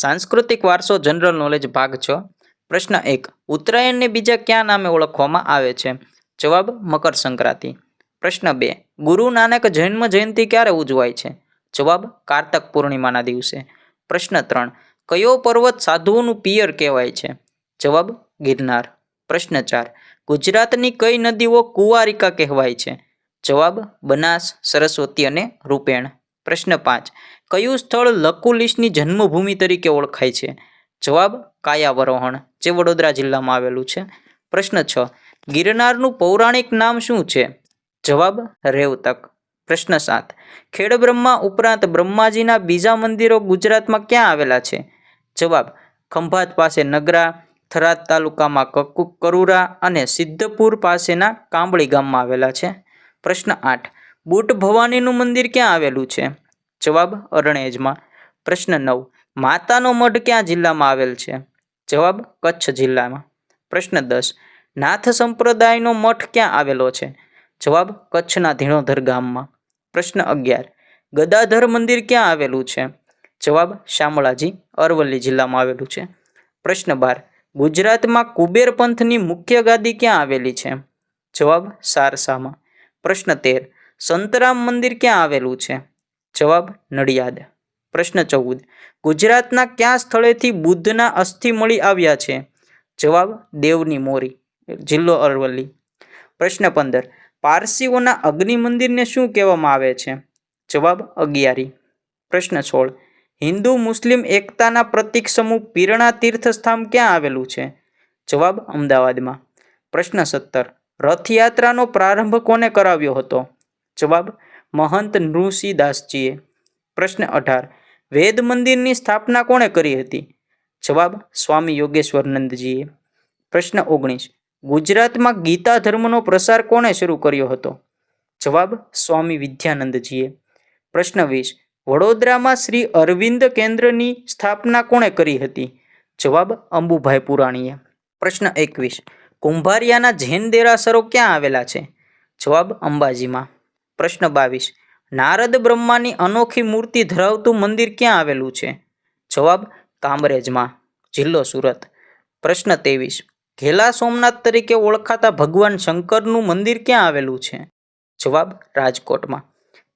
સાંસ્કૃતિક વારસો general knowledge ભાગ છ. પ્રશ્ન એક, ઉત્તરાયણને બીજા કયા નામે ઓળખવામાં આવે છે? જવાબ, મકર સંક્રાંતિ. પ્રશ્ન બે, ગુરુ નાનક જન્મ જયંતિ ક્યારે ઉજવાય છે? જવાબ, કારતક પૂર્ણિમાના દિવસે. પ્રશ્ન ત્રણ, કયો પર્વત સાધુઓનું પિયર કહેવાય છે? જવાબ, ગિરનાર. પ્રશ્ન ચાર, ગુજરાતની કઈ નદીઓ કુંવારિકા કહેવાય છે? જવાબ, બનાસ, સરસ્વતી અને રૂપેણ. પ્રશ્ન પાંચ. કયું સ્થળ લકુલિશની જન્મભૂમિ તરીકે ઓળખાય છે? જવાબ, કાયાવરોહણ, જે વડોદરા જિલ્લામાં આવેલું છે. પ્રશ્ન છ. ગિરનારનું પૌરાણિક નામ શું છે? જવાબ, રેવતક. પ્રશ્ન સાત. ખેડબ્રહ્મા ઉપરાંત બ્રહ્માજીના બીજા મંદિરો ગુજરાતમાં ક્યાં આવેલા છે? જવાબ, ખંભાત પાસે નગરા, થરાદ તાલુકામાં કકુ કરુરા અને સિદ્ધપુર પાસેના કાંબળી ગામમાં આવેલા છે. પ્રશ્ન આઠ. બુટ ભવાનીનું મંદિર ક્યાં આવેલું છે? જવાબ અરણેજમાં પ્રશ્ન નવ, માતાનો મઢ ક્યાં જિલ્લામાં આવેલ છે? જવાબ, કચ્છ જિલ્લામાં. પ્રશ્ન દસ, નાથ સંપ્રદાયનો મઠ ક્યાં આવેલો છે? જવાબ, કચ્છના ધીણોધર ગામમાં. પ્રશ્ન અગિયાર, ગદાધર મંદિર ક્યાં આવેલું છે? જવાબ, શામળાજી, અરવલ્લી જિલ્લામાં આવેલું છે. પ્રશ્ન બાર, ગુજરાતમાં કુબેર પંથની મુખ્ય ગાદી ક્યાં આવેલી છે? જવાબ, સારસામાં. પ્રશ્ન તેર, સંતરામ મંદિર ક્યાં આવેલું છે? જવાબ નડિયાદ. પ્રશ્ન ચૌદ. ગુજરાતના કયા સ્થળેથી બુદ્ધના અસ્થિ મળી આવ્યા છે? જવાબ દેવની મોરી, જિલ્લો અરવલ્લી. પ્રશ્ન પંદર. પારસીઓના અગ્નિ મંદિરને શું કહેવામાં આવે છે? જવાબ અગિયારી. પ્રશ્ન સોળ. હિન્દુ મુસ્લિમ એકતાના પ્રતિક સમૂહ પીરણા તીર્થસ્થાન ક્યાં આવેલું છે? જવાબ અમદાવાદમાં. પ્રશ્ન સત્તર. રથયાત્રાનો પ્રારંભ કોને કરાવ્યો હતો? જવાબ મહંત નૃષિદાસજીએ પ્રશ્ન અઢાર, વેદ મંદિરની સ્થાપના કોણે કરી હતી? જવાબ સ્વામી યોગેશ્વરનંદજીએ. પ્રશ્ન ઓગણીસ, ગુજરાતમાં ગીતા ધર્મનો પ્રસાર કોણે શરૂ કર્યો હતો? જવાબ સ્વામી વિદ્યાનંદજીએ. પ્રશ્ન વીસ, વડોદરામાં શ્રી અરવિંદ કેન્દ્રની સ્થાપના કોણે કરી હતી? જવાબ અંબુભાઈ પુરાણીએ. પ્રશ્ન એકવીસ, કુંભારિયાના જૈન દેરાસરો ક્યાં આવેલા છે? જવાબ અંબાજીમાં. પ્રશ્ન બાવીસ નારદ બ્રહ્માની અનોખી મૂર્તિ ધરાવતું મંદિર ક્યાં આવેલું છે? જવાબ, કામરેજમાં, જિલ્લો સુરત. પ્રશ્ન ત્રેવીસ ઘેલા સોમનાથ તરીકે ઓળખાતા ભગવાન શંકરનું મંદિર ક્યાં આવેલું છે? જવાબ, રાજકોટમાં.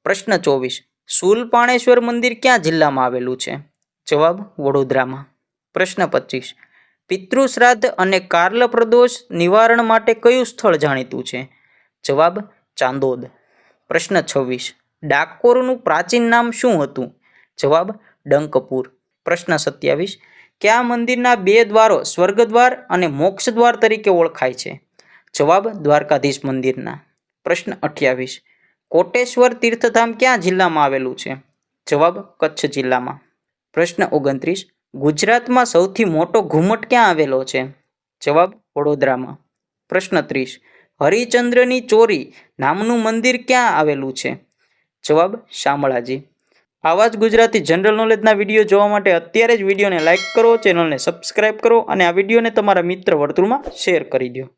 પ્રશ્ન ચોવીસ શૂલપાણેશ્વર મંદિર ક્યાં જિલ્લામાં આવેલું છે? જવાબ, વડોદરામાં. પ્રશ્ન પચીસ. પિતૃશ્રાદ્ધ અને કાર્લ પ્રદોષ નિવારણ માટે કયું સ્થળ જાણીતું છે? જવાબ, ચાંદોદ. પ્રશ્ન છવ્વીસ. ડાકોરનું પ્રાચીન નામ શું હતું? જવાબ, ડંકપુર. પ્રશ્ન સત્યાવીસ. કયા મંદિરના બે દ્વારો સ્વર્ગદ્વાર અને મોક્ષદ્વાર તરીકે ઓળખાય છે? જવાબ, દ્વારકાધીશ મંદિરના. પ્રશ્ન અઠ્યાવીસ. કોટેશ્વર તીર્થધામ ક્યાં જિલ્લામાં આવેલું છે? જવાબ, કચ્છ જિલ્લામાં. પ્રશ્ન ઓગણત્રીસ. ગુજરાતમાં સૌથી મોટો ઘુમટ ક્યાં આવેલો છે? જવાબ, વડોદરામાં. પ્રશ્ન ત્રીસ. હરિચંદ્રની ચોરી નામનું મંદિર ક્યાં આવેલું છે? જવાબ શામળાજી. આવા જ ગુજરાતી જનરલ નોલેજના વીડિયો જોવા માટે અત્યારે જ વિડીયોને લાઇક કરો, ચેનલને સબસ્ક્રાઇબ કરો અને આ વિડીયોને તમારા મિત્ર વર્તુળમાં શેર કરી દો